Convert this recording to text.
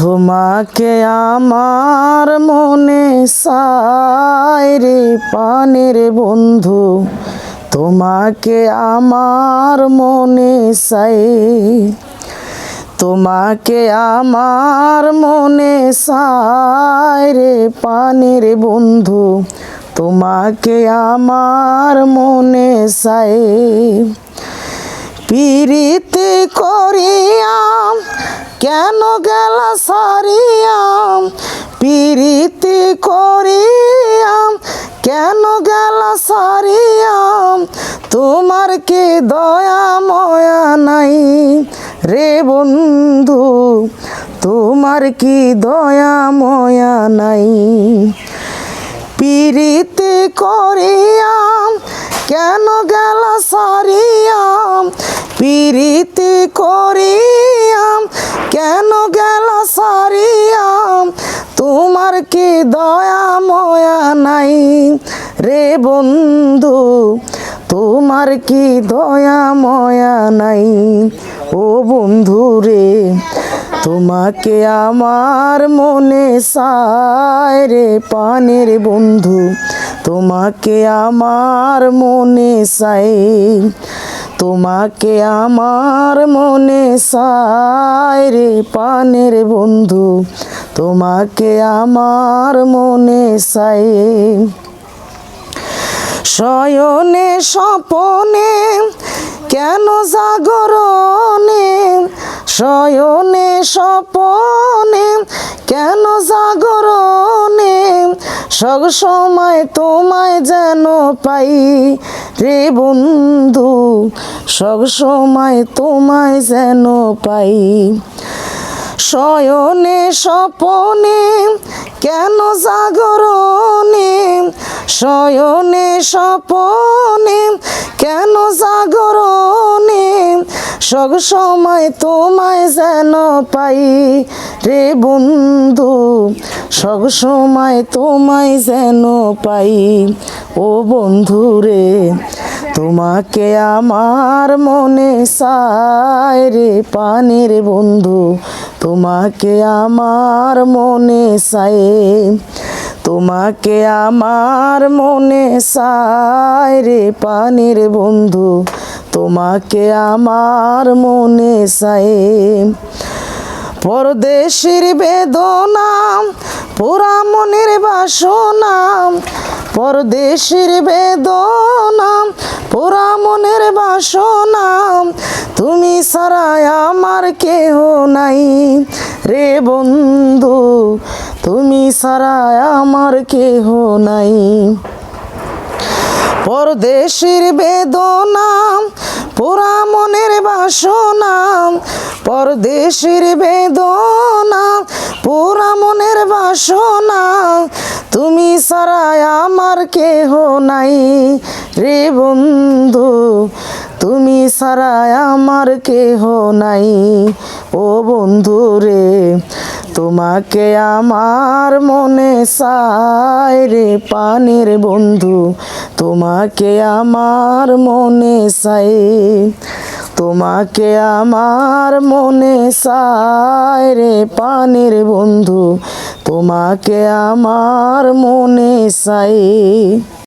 তোমাকে আমার মনে সাই রে পানের বন্ধু। তোমাকে আমার মনে সাই তোমাকে আমার মনে সাই রে পানের বন্ধু। তোমাকে আমার মনে সাই পিরিতে করিয়াম কেন গেল সারিয়াম? পিরিতে করিয়াম। কেন গেল সারিয়াম? তোমার কি দয়া ময়া নাই? রে বন্ধু, তোমার কি দয়া ময়া নাই? পিরিতে করিয়াম। কেন গেল সারিয়াম? পিরিতে করিয়াম। কি দয়া ময়া নাই রে বন্ধু? তোমার কি দয়া ময়া নাই? ও বন্ধু রে, তোমাকে আমার মনে সায় রে পানের বন্ধু। তোমাকে আমার মনে সাই তোমাকে আমার মনে সায় রে পানের বন্ধু। তোমাকে আমার মনে সাই শয়নে, স্বপনে, কেন জাগরণে? শয়নে, স্বপনে, কেন জাগরণে? সব সময় তোমায় যেন পাই রে বন্ধু, সব সময় তোমায় যেন পাই। শয়নে, স্বপনে, কেন জাগরণে? শয়নে, স্বপনে, কেন জাগরণে? সব সময় তোমায় যেন পাই রে বন্ধু, সব সময় তোমায় যেন পাই। ও বন্ধু রে তোমাকে আমার মনে সায় রে পানের বন্ধু। তোমাকে আমার মনে সায় তোমাকে আমার মনে সায় রে পানের বন্ধু। তোমাকে আমার মনে সায় পরদেশের বেদনা, পুরা মনের বাসনা পরদেশের বেদনা পুরা মনের বাসনা, তুমি সারাই আমার কেহ নাই। রে বন্ধু, তুমি সারাই আমার কেহ নাই। পরদেশের বেদনা পুরা মনের বাসনা, পরদেশের বেদনা পুরা মনের বাসনা তুমি সারাই আমার কেহ নাই রে বন্ধু। তুমি সারাই আমার কেহ নাই। ও বন্ধু রে, তোমাকে আমার মনে সায় রে পানের বন্ধু। তোমাকে আমার মনে সাই তোমাকে আমার মনে সায় রে পানের বন্ধু। তোমাকে আমার মনে সাই